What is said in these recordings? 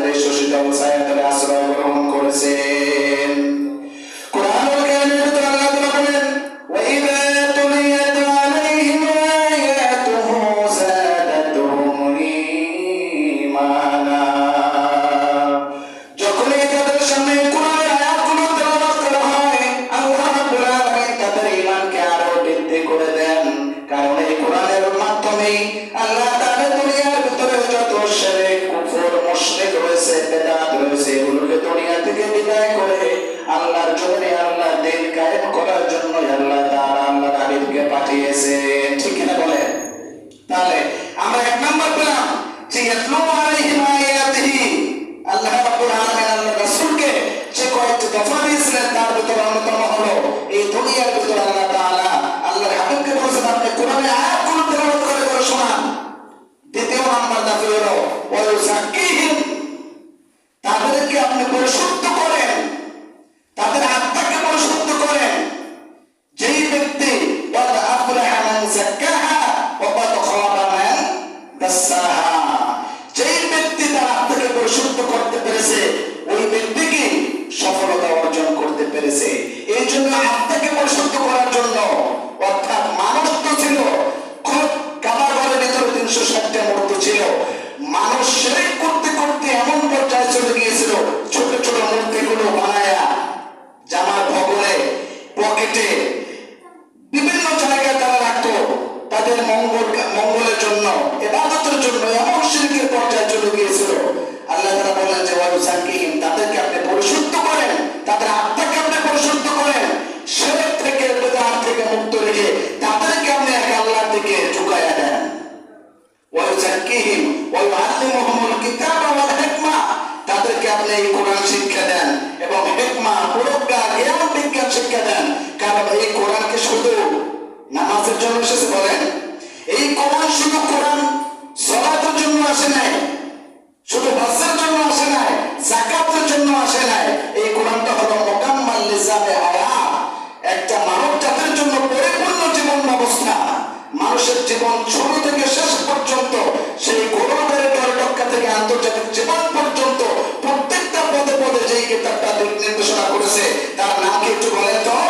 Sunday social double. পরিশুদ্ধ করার জন্য, অর্থাৎ মানুষ তো ছিল, খুব কাবা ঘরের ভিতরে তিনশো ষাটটা মূর্তি ছিল। মানুষের ইয়াজাক্কিহিম ويعلمهم الكتاب والحكمة তাদেরকে আপনি এই কোরআন শিক্ষা দেন এবং হিকমা প্রজ্ঞা জ্ঞান বিজ্ঞান শিক্ষা দেন। কারণ এই কোরআনকে শুধু নামাজের জন্য এসেছে বলেন? এই কোরআন শুধু কোরআন সলাতের জন্য আসে নাই, শুধু বাচ্চার জন্য আসে নাই জাকাতের জন্য আসে নাই। এই কোরআনটা হলো মোকাম্মাল লিসাবে আয়া একটা মানব জাতির জন্য পরিপূর্ণ জীবন ব্যবস্থা মানুষের জীবন শুরু থেকে শেষ পর্যন্ত জীবন পর্যন্ত প্রত্যেকটা পদে পদে যেই কিতাবটা নির্দেশনা করেছে, তার নাম কি একটু বলেন তো।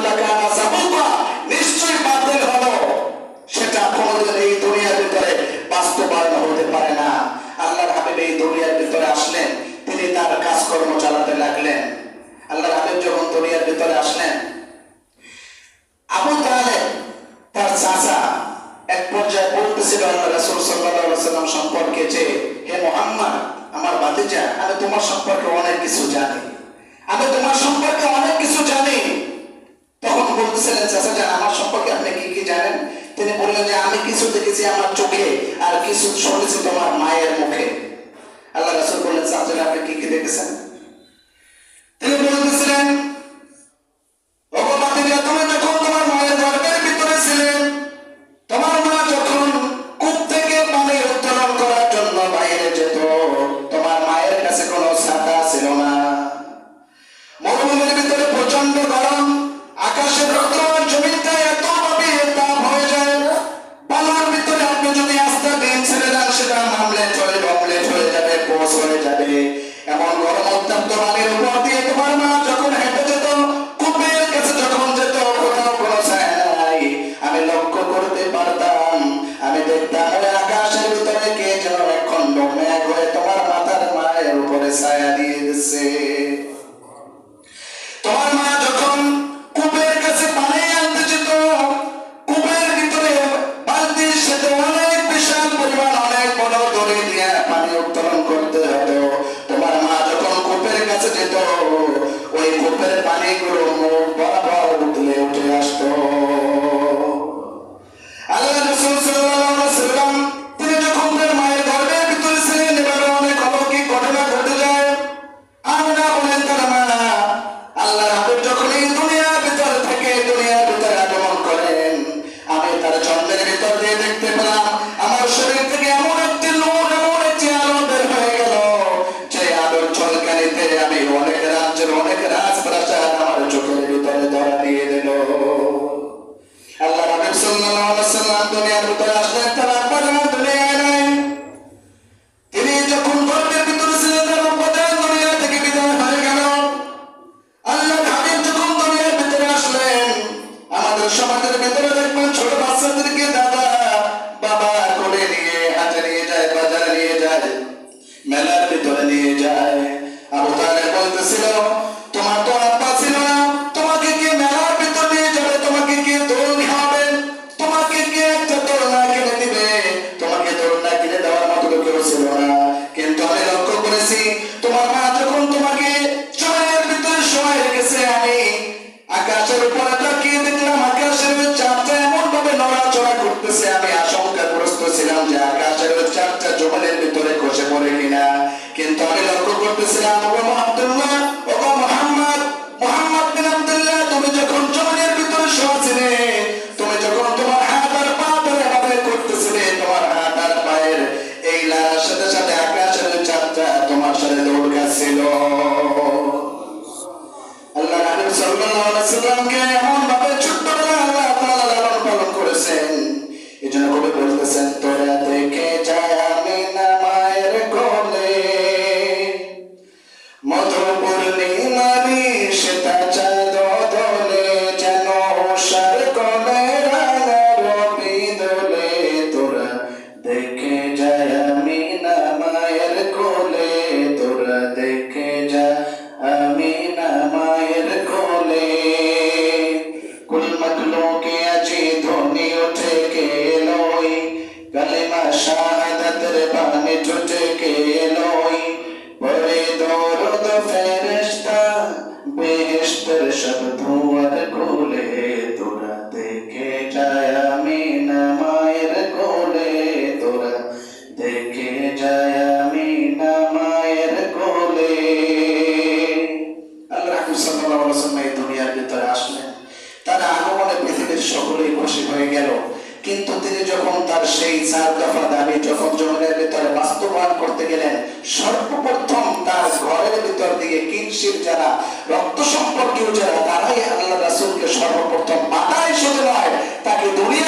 la. ছায়া দিয়ে দিছে। I'm getting. শাহাদাতের পানি ঠোঁটে খেয়ে সর্বপ্রথম তার ঘরের ভিতর দিকে কিংসির যারা রক্ত সম্পর্কীয় যারা, তারাই আল্লাহ রাসুলকে সর্বপ্রথম মাথায় শুধু নয়, তাকে দুনিয়া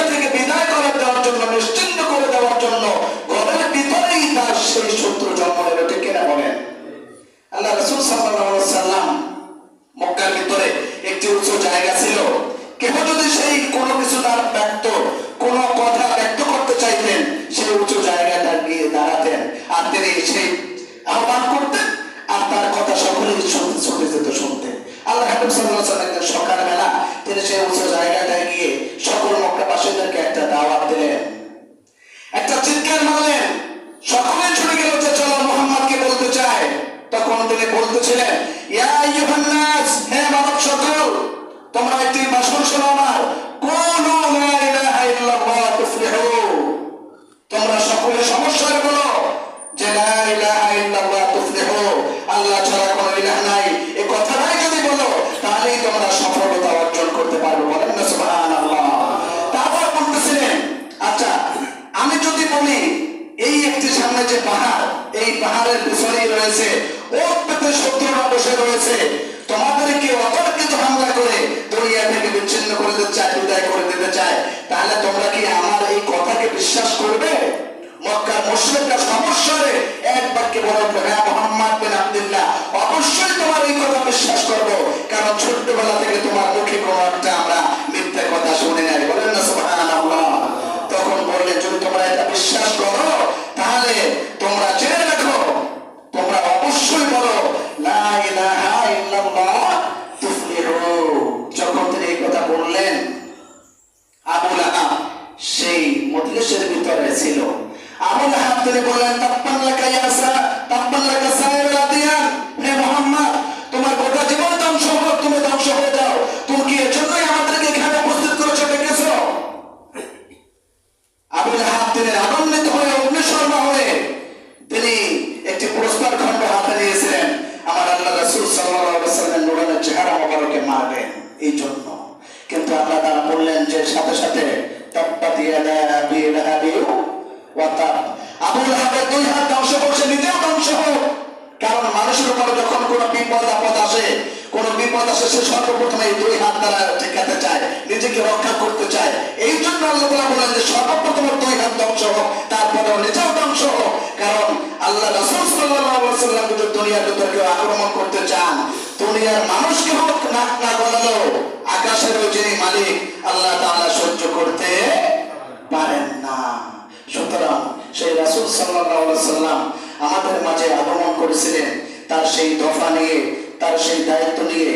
হাবিব সাল্লাহ সাল্লামকে সকালবেলা তিনি সেই উঁচু জায়গাটায় গিয়ে সকল মক্কাবাসীদেরকে একটা দাওয়াত দিলেন। একটা চিৎকার মারলেন। সকলে ছুটে গেল যে চলো মোহাম্মদকে বলতে চায়। তখন তিনি বলতেছিলেন, ইয়া ইউহান্নাস হে মানব সকল, তোমরা একটি ভাষণ শোনো আমার। কুলু লা ইলাহা ইল্লাল্লাহ তুফলিহু। তোমরা সকলে সমস্যার বলো যে লা ইলাহা ইল্লাল্লাহ তুফলিহু। আল্লাহ ছাড়া কোনো ইলাহ নাই। এই পাহাড়ের পিছনেই রয়েছে। শত্রুরা বসে রয়েছে। তোমাদেরকে অতর্কিত হামলা করে দরিয়া থেকে বিচ্ছিন্ন করে দিতে চায়, বিদায় করে দিতে চায়। তাহলে তোমরা কি আমার এই কথাকে বিশ্বাস করবে? সমস্যারে এক বাক্যে হ্যাঁ মোহাম্মদ বিন আব্দুল্লাহ, অবশ্যই তোমার এই কথা বিশ্বাস কারণ ছোট্টবেলা থেকে তোমার মুখে কোনো একটা আমরা মিথ্যা কথা শুনে নাই। বলেন না সুহান তখন বললে যদি তোমরা এটা বিশ্বাস করো, তাহলে তোমরা জেনে বিপদ সে সর্বপ্রথমে এই দুই হাত দ্বারা ঠেকাতে চায়, নিজেকে রক্ষা করতে চায়। এই জন্য আল্লাহ বলেন যে সর্বপ্রথম দুই হাত ধ্বংস হোক তারপরে নিজেও ধ্বংস হোক। কারণ আল্লাহ রাসূল আলাইহি যদি দুনিয়ার ভিতর কেউ আক্রমণ করতে চান, দুনিয়ার মানুষকে হোক নাক না গলালো, আকাশের ওই যিনি মালিক, আল্লাহ তাআলা সহ্য করতে পারেন না। সুতরাং সেই রাসূল আলাইহি সাল্লাম আমাদের মাঝে আগমন করেছিলেন, তার সেই দফা নিয়ে তার সেই দায়িত্ব নিয়ে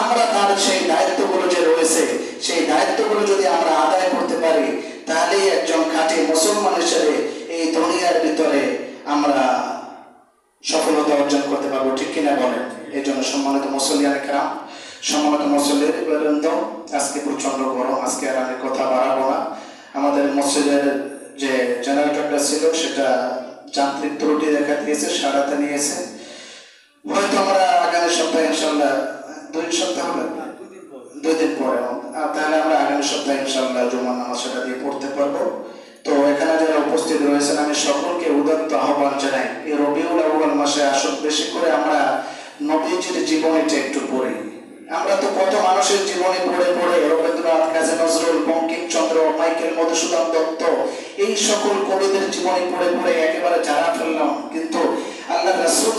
আমরা তার সেই দায়িত্বগুলো যে রয়েছে, সেই দায়িত্বগুলো যদি আমরা আদায় করতে পারি তাহলেই একজন খাঁটি মুসলমান হিসেবে এই দুনিয়ার ভিতরে আমরা সফলতা অর্জন করতে পারব। ঠিক কিনা বলেন? এই জন্য সম্মানিত মুসলিয়ান খারাপ সম্মানিত মুসল্লির বৃন্দ, আজকে প্রচণ্ড গরম, আজকে আর আমি কথা বাড়াবো না। আমাদের মসজিদের যে জেনারেটরটা ছিল, সেটা যান্ত্রিক ত্রুটি দেখা দিয়েছে, সারাতে নিয়েছে। যারা একটু পড়ি। আমরা তো কত মানুষের জীবনী পড়ে পড়ে, রবীন্দ্রনাথ, কাজী নজরুল, বঙ্কিমচন্দ্র, মাইকেল মধুসূদন দত্ত, এই সকল কবিদের জীবনী পড়ে পড়ে একেবারে জানা ফেললাম। কিন্তু আল্লাহ রাসূল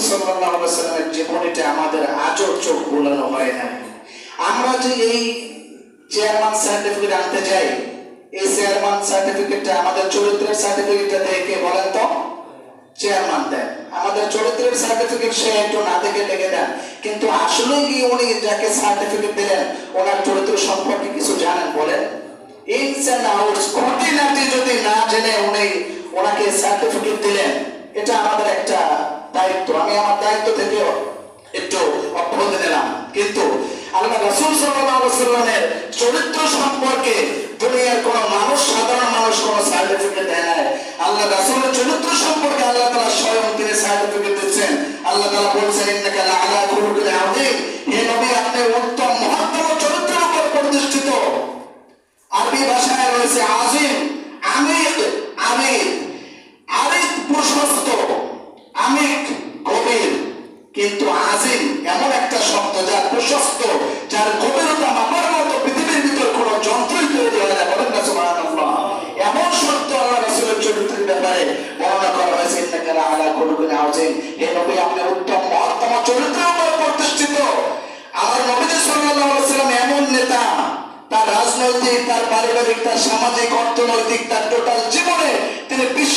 কিন্তু আসলে উনি যাকে সার্টিফিকেট দিলেন, ওনার চরিত্র সম্পর্কে কিছু জানেন বলেন? ইনস খুঁটিনাটি যদি না জেনে উনি ওনাকে সার্টিফিকেট দিলেন, এটা আমাদের একটা দায়িত্ব, আমি আমার দায়িত্ব থেকে একটু অব্যাহতি নিলাম। কিন্তু আল্লাহ রাসুল সাল্লামের চরিত্র সম্পর্কে দুনিয়ার কোন মানুষ, সাধারণ মানুষ কোন সার্টিফিকেট দেয় নাই। আল্লাহ রাসুলের চরিত্র সম্পর্কে আল্লাহ তালা স্বয়ং তিনি সার্টিফিকেট দিচ্ছেন। আল্লাহ তাআলা বলছেন, ইন্নাকা লাআলা খুলুকিন আযীম। হে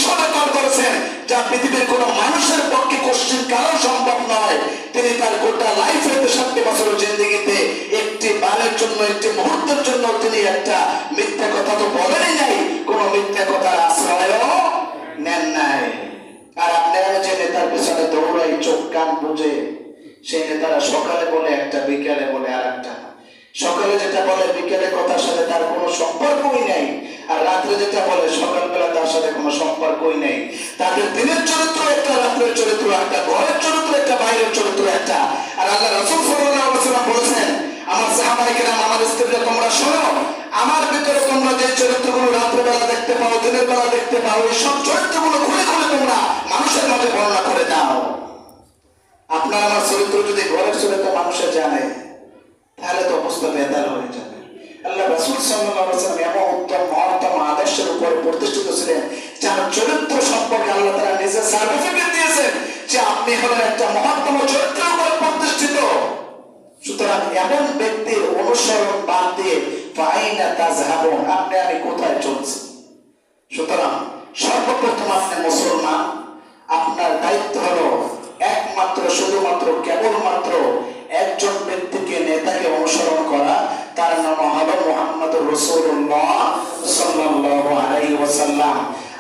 তিনি করেছেন, যা পৃথিবীর কোন মানুষের পক্ষে কোশ্চিন কারও সম্ভব নয়। তিনি তার গোটা লাইফে তেষট্টি বছরের জিন্দিগিতে একটি বারের জন্য, একটি মুহূর্তের জন্য তিনি একটা মিথ্যা কথা তো বলেনই নাই। কোন মিথ্যা কথার আশ্রয়ও নেন নাই। আর আপনারা যে নেতার পেছনে দৌড়াই চোখ কান বুঝে সেই নেতারা সকালে বলে, একটা বিকেলে বলে, আর একটা সকালে যেটা বলে, বিকেলে কথার সাথে তার কোনো সম্পর্কই নেই। আর রাত্রে যেটা বলে, সকালবেলা তার সাথে কোনো সম্পর্কই নেই। তাদের দিনের চরিত্র একটা, রাত্রের চরিত্র একটা, ঘরের চরিত্র একটা, বাইরের চরিত্র একটা। আর আল্লাহ রসুল আলাইহি ওয়াসাল্লাম বলেছেন, আমার সাহাবাইকেরাম আমার স্ত্রীরা তোমরা শোনো, আমার ভিতরে তোমরা যে চরিত্রগুলো রাত্রেবেলা দেখতে পাও, দিনের বেলা দেখতে পাও এই সব চরিত্রগুলো খুলে খুলে তোমরা মানুষের মাঝে বর্ণনা করে দাও। আপনার আমার চরিত্র যদি ঘরের চরিত্র মানুষের জানে, তাহলে তো অবস্থা বেদার হয়ে যাবে। আল্লাহ রাসূল ওয়াসাল্লাম এমন উত্তম, মহত্তম আদর্শের উপরে প্রতিষ্ঠিত ছিলেন, যার চরিত্র সম্পর্কে আল্লাহ আপনি সুতরাং এমন ব্যক্তির অনুসরণ বাদ দিয়ে ফাইনা তাজহাবুন আপনি, আমি কোথায় চলছি? সুতরাং সর্বপ্রথম আপনি মুসলমান, আপনার দায়িত্ব হলো একমাত্র, শুধুমাত্র, কেবলমাত্র মোহাম্মদ সাল্লাল্লাহু আলাইহি ওয়াসাল্লাম।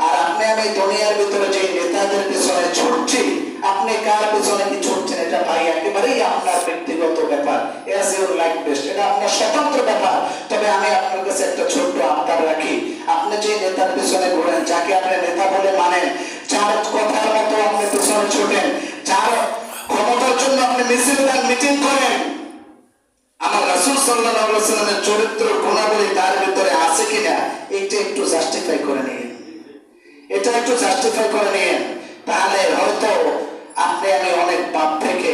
আর আপনি আমি দুনিয়ার ভিতরে যে নেতাদের পিছনে ছুটছি, আপনি কার পিছনে কি ছুটছেন এটা ভাই একেবারেই আপনার ব্যক্তিগত ব্যাপার। এজ ইউর লাইফ বেস্ট এটা আপনার স্বতন্ত্র ব্যাপার। তবে আমি আপনার কাছে একটা ছোট্ট আবদার রাখি। আপনি যে নেতার পিছনে ঘুরেন, যাকে আপনি নেতা বলে মানেন, যার কথার মতো আপনি পিছনে ছুটেন, যার ক্ষমতার জন্য আপনি মিছিল মিটিং করেন চরিত্র গুণাবলী তার ভিতরে আছে কিনা, এটা একটু জাস্টিফাই করে নিন। এটা একটু জাস্টিফাই করে নিন, তাহলে হয়তো আপনি আমি অনেক পাপ থেকে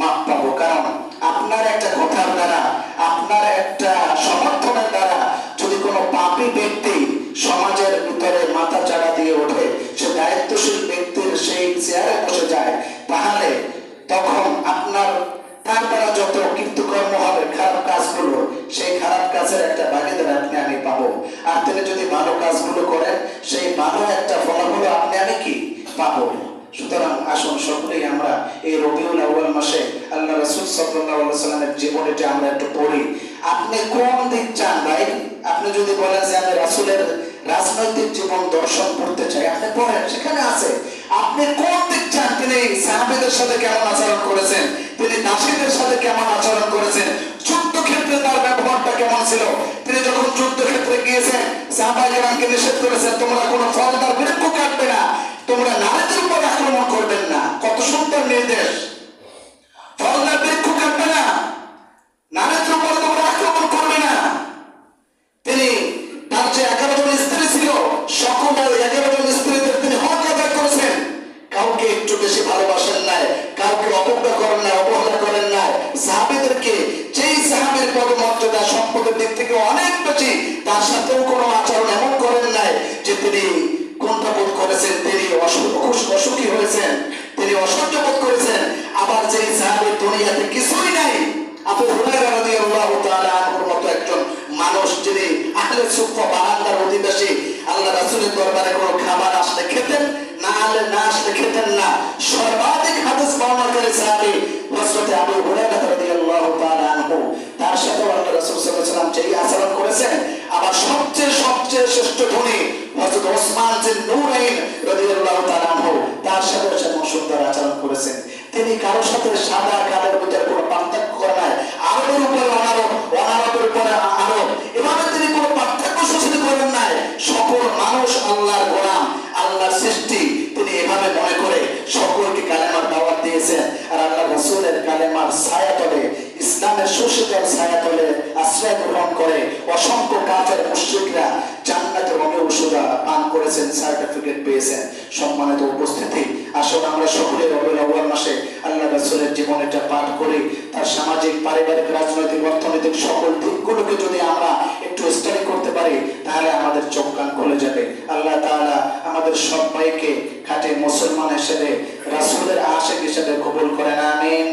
মাপ পাবো। কারণ আপনার একটা কথার দ্বারা, আপনার একটা সমর্থনের দ্বারা যদি কোনো পাপী ব্যক্তি সমাজের ভিতরে মাথা চাড়া দিয়ে ওঠে, সে দায়িত্বশীল ব্যক্তির সেই চেয়ারে বসে যায়, তাহলে তখন আপনার তার দ্বারা যত কীর্তকর্ম হবে, খারাপ কাজগুলো, সেই খারাপ কাজের একটা ভাগিদার আপনি আমি পাবো। আর তিনি যদি ভালো কাজগুলো করেন, সেই ভালো একটা ফলাফল আপনি আমি কি পাবো? সুতরাং আসুন সকলেই আমরা এই রবিউল আউয়াল মাসে আল্লাহ রাসূল আলাইহি সাল্লামের আমরা একটু পড়ি। আপনি কোন দিক চান ভাই? আপনি যদি বলেন যে আমি রাসূলের রাজনৈতিক জীবন দর্শন করতে চাই, আপনি পড়েন, সেখানে আছে। আপনি কোন দিক চান তিনি সাহাবিদের সাথে কেমন আচরণ করেছেন? তিনি দাসীদের সাথে কেমন আচরণ করেছেন? যুদ্ধ ক্ষেত্রে তার ব্যবহারটা কেমন ছিল? তিনি যখন যুদ্ধ ক্ষেত্রে গিয়েছেন সাহাবাইকে নিষেধ করেছেন, তোমরা কোনো ফলদার বৃক্ষ কাটবে না, তোমরা নারীদের উপর আক্রমণ করবেন না। কত সুন্দর নির্দেশ। আবার সবচেয়ে সবচেয়ে শ্রেষ্ঠ ধনী হযরত ওসমান তার সাথে আচরণ করেছেন। তিনি কারোর সাথে সাদা কালের ভিতরে কোনো পার্থক্য করে আরবের উপরে অনারো অনারতের উপরে আরব এভাবে তিনি কোনো পার্থক্য সূচিত করেন নাই। সকল মানুষ আল্লাহর গোলাম, আল্লাহর সৃষ্টি। তিনি এভাবে মনে করে সকলকে কালেমার দাওয়াত দিয়েছেন। আর আল্লাহ রসুলের কালেমার ছায়া তলে ইসলামের সুশীতল ছায়া তলে আশ্রয় গ্রহণ করে অসংখ্য কাফের মুশ্রিকরা জান্নাতের রঙে ওষুধা পান করেছেন সার্টিফিকেট পেয়েছেন। সম্মানিত উপস্থিতি আসলে আমরা সকলে রবিউল আউয়াল মাসে আল্লাহ রাসূলের জীবনেটা পাঠ করি। তার সামাজিক, পারিবারিক, রাজনৈতিক, অর্থনৈতিক সকল দিকগুলোকে যদি আমরা একটু স্টাডি করতে পারি, তাহলে আমাদের চোখ কান খুলে যাবে। আল্লাহ তাআলা আমাদের সবাইকে খাটে মুসলমান হিসেবে, রাসূলের আশিক হিসেবে কবুল করেন, আমিন।